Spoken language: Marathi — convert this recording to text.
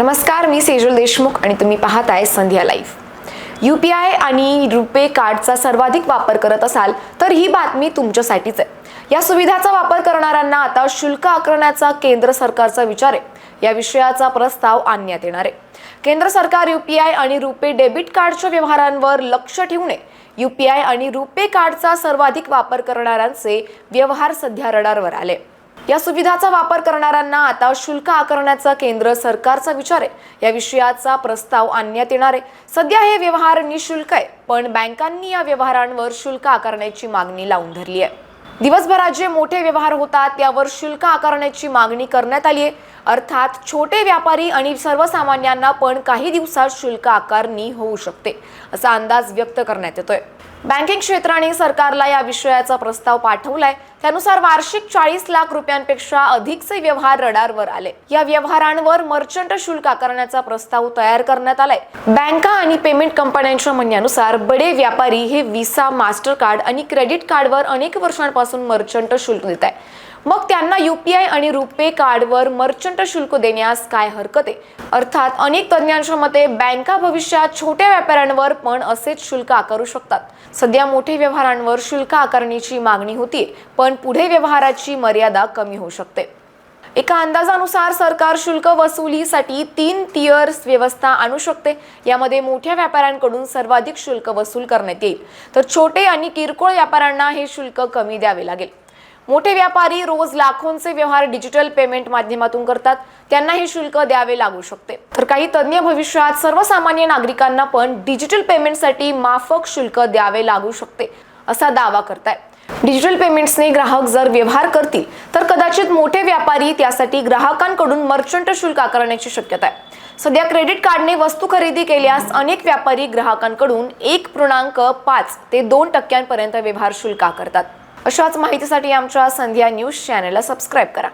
नमस्कार मी सेजल देशमुख आणि तुम्ही पाहताय संध्या लाईव्ह. यू पी आय आणि रुपे कार्डचा सर्वाधिक वापर करत असाल तर ही बातमी तुमच्यासाठीच आहे. या सुविधाचा वापर करणाऱ्यांना आता शुल्क आकारण्याचा केंद्र सरकारचा विचार आहे. या विषयाचा प्रस्ताव आणण्यात येणार आहे. केंद्र सरकार यू पी आय आणि रुपे डेबिट कार्डच्या व्यवहारांवर लक्ष ठेवणे यू पी आय आणि रुपे कार्डचा सर्वाधिक वापर करणाऱ्यांचे व्यवहार सध्या रडारवर आले. या सुविधाचा वापर करणाऱ्यांना आता शुल्क आकारण्याचा केंद्र सरकारचा विचार आहे. या विषयाचा प्रस्ताव आणण्यात येणार आहे. सध्या हे व्यवहार निशुल्क आहे पण बँकांनी या व्यवहारांवर शुल्क आकारण्याची मागणी लावून धरली आहे. दिवसभरात जे मोठे व्यवहार होतात त्यावर शुल्क आकारण्याची मागणी करण्यात आली आहे. अर्थात छोटे व्यापारी आणि सर्वसामान्यांना पण काही दिवसात शुल्क आकारणी होऊ शकते असा अंदाज व्यक्त करण्यात येतोय. बँकिंग क्षेत्राने सरकारला या विषयाचा प्रस्ताव पाठवलाय. त्यानुसार वार्षिक चाळीस लाख रुपयांपेक्षा अधिकचे व्यवहार रडारवर आले. या व्यवहारांवर मर्चंट शुल्क आकारण्याचा प्रस्ताव तयार करण्यात आलाय. बँका आणि पेमेंट कंपन्यांच्या म्हणण्यानुसार बडे व्यापारी हे विसा मास्टर कार्ड आणि क्रेडिट कार्डवर अनेक वर्षांपासून मर्चंट शुल्क देत आहे मग त्यांना युपीआय आणि रुपे कार्डवर मर्चंट शुल्क देण्यास काय हरकत आहे? अर्थात अनेक तज्ज्ञांच्या मते बँका भविष्यात छोट्या व्यापाऱ्यांवर पण असेच शुल्क आकारू शकतात. सध्या मोठे व्यवहारांवर शुल्क आकारणीची मागणी होती पण पुढे व्यवहाराची मर्यादा कमी होऊ शकते. एका अंदाजानुसार सरकार शुल्क वसुलीसाठी तीन टियर्स व्यवस्था आणू शकते. यामध्ये मोठ्या व्यापाऱ्यांकडून सर्वाधिक शुल्क वसूल करण्यात येईल. तर छोटे आणि किरकोळ व्यापाऱ्यांना हे शुल्क कमी द्यावे लागेल. मोठे व्यापारी रोज लाखोंचे व्यवहार डिजिटल पेमेंट माध्यमातून करतात. त्यांना हे शुल्क द्यावे लागू शकते. तर काही तज्ज्ञ भविष्यात सर्वसामान्य नागरिकांना पण डिजिटल पेमेंटसाठी माफक शुल्क द्यावे लागू शकते असा दावा करतायत डिजिटल पेमेंट्सने ग्राहक जर व्यवहार करतील तर कदाचित मोठे व्यापारी त्यासाठी ग्राहकांकडून मर्चंट शुल्क आकारण्याची शक्यता आहे. सध्या क्रेडिट कार्डने वस्तू खरेदी केल्यास अनेक व्यापारी ग्राहकांकडून एक पूर्णांक पाच ते दोन टक्क्यांपर्यंत व्यवहार शुल्क आकारतात. अशाच माहितीसाठी आमच्या संध्या न्यूज चॅनलला सबस्क्राईब करा.